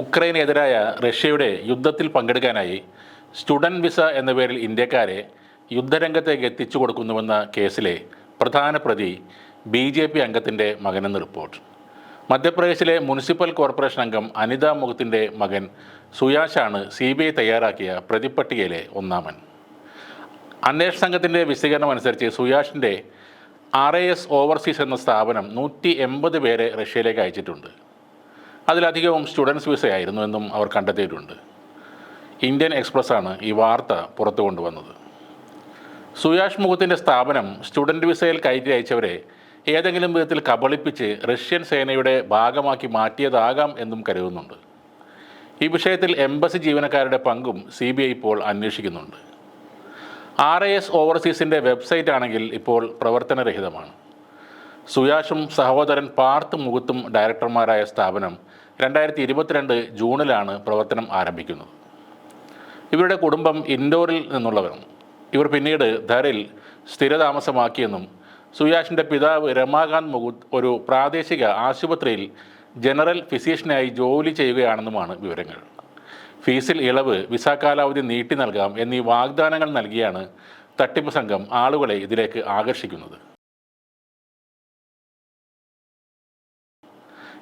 ഉക്രൈനെതിരായ റഷ്യയുടെ യുദ്ധത്തിൽ പങ്കെടുക്കാനായി സ്റ്റുഡന്റ് വിസ എന്ന പേരിൽ ഇന്ത്യക്കാരെ യുദ്ധരംഗത്തേക്ക് എത്തിച്ചു കൊടുക്കുന്നുവെന്ന കേസിലെ പ്രധാന പ്രതി ബി ജെ പി അംഗത്തിന്റെ മകനെന്ന് റിപ്പോർട്ട്. മധ്യപ്രദേശിലെ മുനിസിപ്പൽ കോർപ്പറേഷൻ അംഗം അനിത മുഖത്തിന്റെ മകൻ സുയാഷാണ് സി ബി ഐ തയ്യാറാക്കിയ പ്രതിപ്പട്ടികയിലെ ഒന്നാമൻ. അന്വേഷണ സംഘത്തിന്റെ വിശദീകരണം അനുസരിച്ച് സുയാഷിന്റെ ആർ എ എസ് ഓവർസീസ് എന്ന സ്ഥാപനം നൂറ്റി എൺപത് പേരെ റഷ്യയിലേക്ക് അയച്ചിട്ടുണ്ട്. അതിലധികവും സ്റ്റുഡൻസ് വിസയായിരുന്നു എന്നും അവർ കണ്ടെത്തിയിട്ടുണ്ട്. ഇന്ത്യൻ എക്സ്പ്രസ്സാണ് ഈ വാർത്ത പുറത്തു കൊണ്ടുവന്നത്. സുയാഷ് മുഖത്തിന്റെ സ്ഥാപനം സ്റ്റുഡന്റ് വിസയിൽ കയറ്റി അയച്ചവരെ ഏതെങ്കിലും വിധത്തിൽ കബളിപ്പിച്ച് റഷ്യൻ സേനയുടെ ഭാഗമാക്കി മാറ്റിയതാകാം എന്നും കരുതുന്നുണ്ട്. ഈ വിഷയത്തിൽ എംബസി ജീവനക്കാരുടെ പങ്കും സി ബി ഐ ഇപ്പോൾ അന്വേഷിക്കുന്നുണ്ട്. ആർ എ എസ് ഓവർസീസിന്റെ വെബ്സൈറ്റ് ആണെങ്കിൽ ഇപ്പോൾ പ്രവർത്തനരഹിതമാണ്. സുയാഷും സഹോദരൻ പാർത്ത് മുകുത്തും ഡയറക്ടർമാരായ സ്ഥാപനം രണ്ടായിരത്തി ഇരുപത്തിരണ്ട് ജൂണിലാണ് പ്രവർത്തനം ആരംഭിക്കുന്നത്. ഇവരുടെ കുടുംബം ഇൻഡോറിൽ നിന്നുള്ളവരും ഇവർ പിന്നീട് ധറിൽ സ്ഥിരതാമസമാക്കിയെന്നും സുയാഷിന്റെ പിതാവ് രമാകാന്ത് മുകുത് ഒരു പ്രാദേശിക ആശുപത്രിയിൽ ജനറൽ ഫിസിഷ്യനായി ജോലി ചെയ്യുകയാണെന്നുമാണ് വിവരങ്ങൾ. ഫീസിൽ ഇളവ് വിസ കാലാവധി നീട്ടി നൽകാം എന്നീ വാഗ്ദാനങ്ങൾ നൽകിയാണ് തട്ടിപ്പ് സംഘം ആളുകളെ ഇതിലേക്ക് ആകർഷിക്കുന്നത്.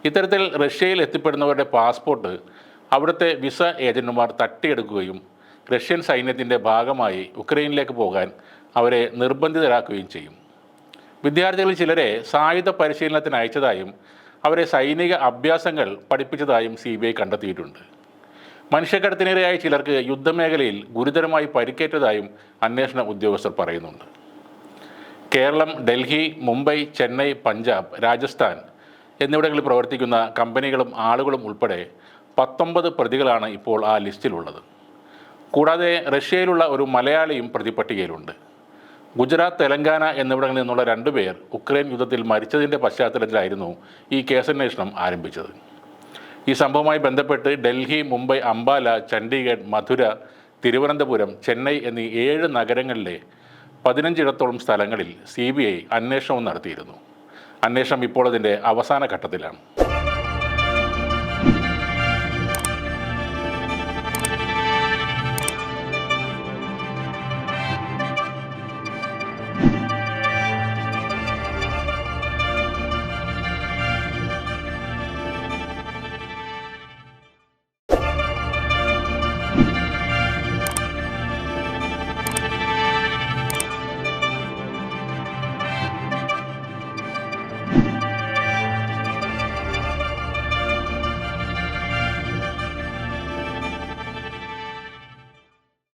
ഇത്തരത്തിൽ റഷ്യയിൽ എത്തിപ്പെടുന്നവരുടെ പാസ്പോർട്ട് അവിടുത്തെ വിസ ഏജന്റുമാർ തട്ടിയെടുക്കുകയും റഷ്യൻ സൈന്യത്തിന്റെ ഭാഗമായി ഉക്രൈനിലേക്ക് പോകാൻ അവരെ നിർബന്ധിതരാക്കുകയും ചെയ്യും. വിദ്യാർത്ഥികളിൽ ചിലരെ സായുധ പരിശീലനത്തിന് അയച്ചതായും അവരെ സൈനിക അഭ്യാസങ്ങൾ പഠിപ്പിച്ചതായും സി ബി ഐ കണ്ടെത്തിയിട്ടുണ്ട്. മനുഷ്യക്കടത്തിനിരയായ ചിലർക്ക് യുദ്ധമേഖലയിൽ ഗുരുതരമായി പരിക്കേറ്റതായും അന്വേഷണ ഉദ്യോഗസ്ഥർ പറയുന്നുണ്ട്. കേരളം ഡൽഹി മുംബൈ ചെന്നൈ പഞ്ചാബ് രാജസ്ഥാൻ എന്നിവിടങ്ങളിൽ പ്രവർത്തിക്കുന്ന കമ്പനികളും ആളുകളും ഉൾപ്പെടെ പത്തൊമ്പത് പ്രതികളാണ് ഇപ്പോൾ ആ ലിസ്റ്റിലുള്ളത്. കൂടാതെ റഷ്യയിലുള്ള ഒരു മലയാളിയും പ്രതിപട്ടികയിലുണ്ട്. ഗുജറാത്ത് തെലങ്കാന എന്നിവിടങ്ങളിൽ നിന്നുള്ള രണ്ടുപേർ ഉക്രൈൻ യുദ്ധത്തിൽ മരിച്ചതിന്റെ പശ്ചാത്തലത്തിലായിരുന്നു ഈ കേസന്വേഷണം ആരംഭിച്ചത്. ഈ സംഭവവുമായി ബന്ധപ്പെട്ട് ഡൽഹി മുംബൈ അംബാല ചണ്ഡീഗഡ് മധുര തിരുവനന്തപുരം ചെന്നൈ എന്നീ ഏഴ് നഗരങ്ങളിലെ പതിനഞ്ചിടത്തോളം സ്ഥലങ്ങളിൽ സി ബി ഐ അന്വേഷണവും നടത്തിയിരുന്നു. അന്വേഷണം ഇപ്പോൾ അതിന്റെ അവസാന ഘട്ടത്തിലാണ്.